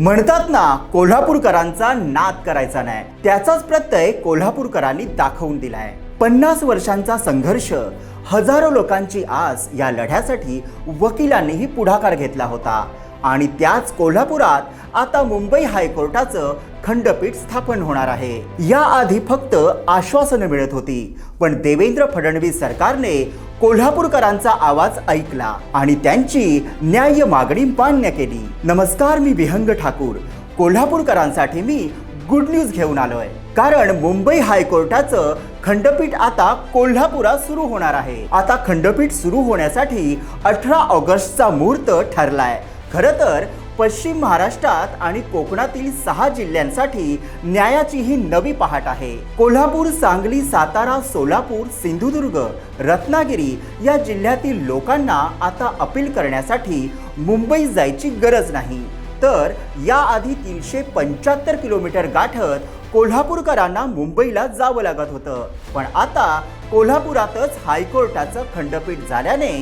म्हणतात ना कोल्हापूरकरांचा नाद करायचा नाही. त्याचाच प्रत्यय कोल्हापूरकरांनी दाखवून दिलाय. पन्नास वर्षांचा संघर्ष हजारो लोकांची आस या लढ्यासाठी वकिलांनीही पुढाकार घेतला होता. आणि त्याच कोल्हापुरात आता मुंबई हायकोर्टाचं खंडपीठ स्थापन होणार आहे. याआधी फक्त आश्वासनं मिळत होती. पण देवेंद्र फडणवीस सरकारने कोल्हापूरकरांचा आवाज ऐकला आणि त्यांची न्याय्य मागणी मान्य केली. नमस्कार मी विहंग ठाकूर. कोल्हापूरकरांसाठी मी गुड न्यूज घेऊन आलोय. कारण मुंबई हायकोर्टाचं खंडपीठ आता कोल्हापुरात सुरू होणार आहे. आता खंडपीठ सुरू होण्यासाठी अठरा ऑगस्टचा मुहूर्त ठरलाय. खरं तर पश्चिम महाराष्ट्रात आणि कोकणातील सहा जिल्ह्यांसाठी न्यायाची ही नवी पहाट आहे. कोल्हापूर सांगली सातारा सोलापूर सिंधुदुर्ग रत्नागिरी या जिल्ह्यातील लोकांना आता अपील करण्यासाठी मुंबई जायची गरज नाही. तर याआधी तीनशे पंच्याहत्तर किलोमीटर गाठत कोल्हापूरकरांना मुंबईला जावं लागत होतं. पण आता कोल्हापुरातच हायकोर्टाचं खंडपीठ झाल्याने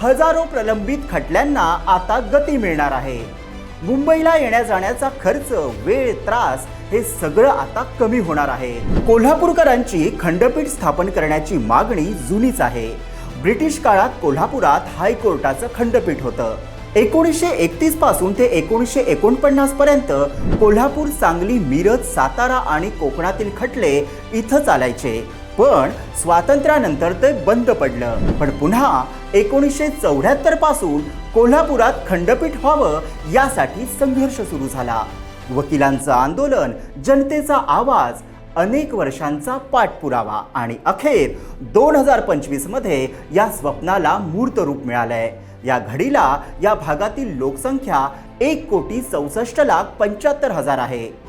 हजारो प्रलंबित खटल्यांना आता गती मिळणार आहे. मुंबईला येण्या जाण्याचा खर्च वेळ त्रास हे सगळं आता कमी होणार आहे. कोल्हापूरकरांची खंडपीठ स्थापन करण्याची मागणी जुनीच आहे. ब्रिटिश काळात कोल्हापुरात हायकोर्टाचं खंडपीठ होतं. एकोणीसशे एकतीसपासून ते एकोणीसशे एकोणपन्नास पर्यंत कोल्हापूर सांगली मिरज सातारा आणि कोकणातील खटले इथं चालायचे. पण स्वातंत्र्यानंतर ते बंद पडलं. पण पुन्हा एकोणीसशे चौऱ्याहत्तरपासून कोल्हापुरात खंडपीठ व्हावं यासाठी संघर्ष सुरू झाला. वकिलांचं आंदोलन जनतेचा आवाज अनेक वर्षांचा पाठपुरावा आणि अखेर दोन हजार पंचवीसमध्ये या स्वप्नाला मूर्त रूप मिळालंय. या घडीला या भागातील लोकसंख्या एक कोटी चौसष्ट लाख पंच्याहत्तर हजार आहे.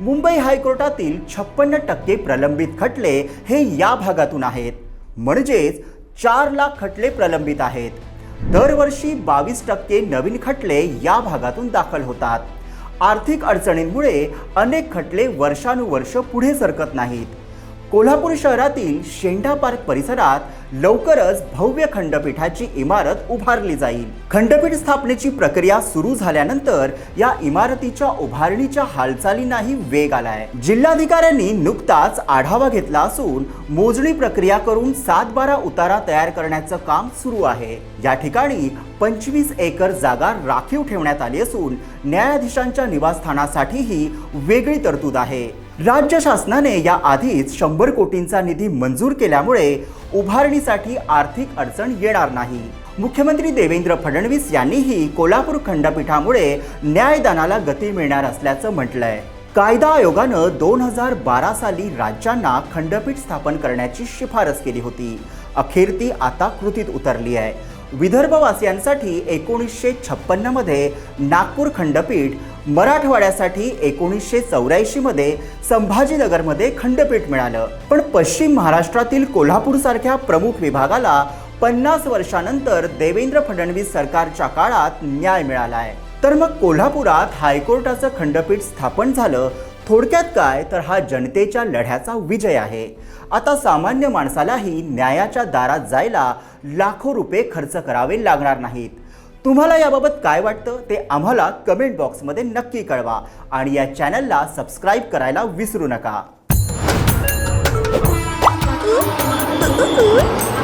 मुंबई हायकोर्टातील छप्पन्न टक्के प्रलंबित खटले हे या भागातून आहेत. म्हणजेच चार लाख खटले प्रलंबित आहेत. दरवर्षी बावीस टक्के नवीन खटले या भागातून दाखल होतात. आर्थिक अडचणींमुळे अनेक खटले वर्षानुवर्ष पुढे सरकत नाहीत. कोल्हापूर शहरातील शेंडा पार्क परिसरात लवकरच भव्य खंडपीठाची इमारत उभारली जाईल. खंडपीठ स्थापनेची प्रक्रिया सुरू झाल्यानंतर या इमारतीच्या उभारणीच्या हालचालींनाही वेग आलाय. जिल्हाधिकाऱ्यांनी नुकताच आढावा घेतला असून मोजणी प्रक्रिया करून सात बारा उतारा तयार करण्याचं काम सुरू आहे. या ठिकाणी पंचवीस एकर जागा राखीव ठेवण्यात आली असून न्यायाधीशांच्या निवासस्थानासाठीही वेगळी तरतूद आहे. राज्य शासनाने या आधीच शंभर कोटींचा निधी मंजूर केल्यामुळे उभारणीसाठी आर्थिक अडचण येणार नाही. मुख्यमंत्री देवेंद्र फडणवीस यांनीही कोल्हापूर खंडपीठामुळे न्यायदानाला गती मिळणार असल्याचं म्हटलंय. कायदा आयोगानं दोन हजार बारा साली राज्यांना खंडपीठ स्थापन करण्याची शिफारस केली होती. अखेर ती आता कृतीत उतरली आहे. विदर्भवासियांसाठी एकोणीसशे छप्पन्नमध्ये नागपूर खंडपीठ मराठवाड्यासाठी एकोणीसशे चौऱ्याऐंशीमध्ये संभाजीनगरमध्ये खंडपीठ मिळालं. पण पश्चिम महाराष्ट्रातील कोल्हापूरसारख्या प्रमुख विभागाला पन्नास वर्षानंतर देवेंद्र फडणवीस सरकारच्या काळात न्याय मिळालाय. तर मग कोल्हापुरात हायकोर्टाचं खंडपीठ स्थापन झालं थोडक्यात काय तर हा जनतेच्या लढ्याचा विजय आहे आता सामान्य माणसालाही न्यायाच्या दारात जायला लाखो रुपये खर्च करावे लागणार नाहीत तुम्हाला याबाबत काय वाटतं ते आम्हाला कमेंट बॉक्समध्ये नक्की कळवा आणि या चॅनलला सबस्क्राईब करायला विसरू नका Ooh.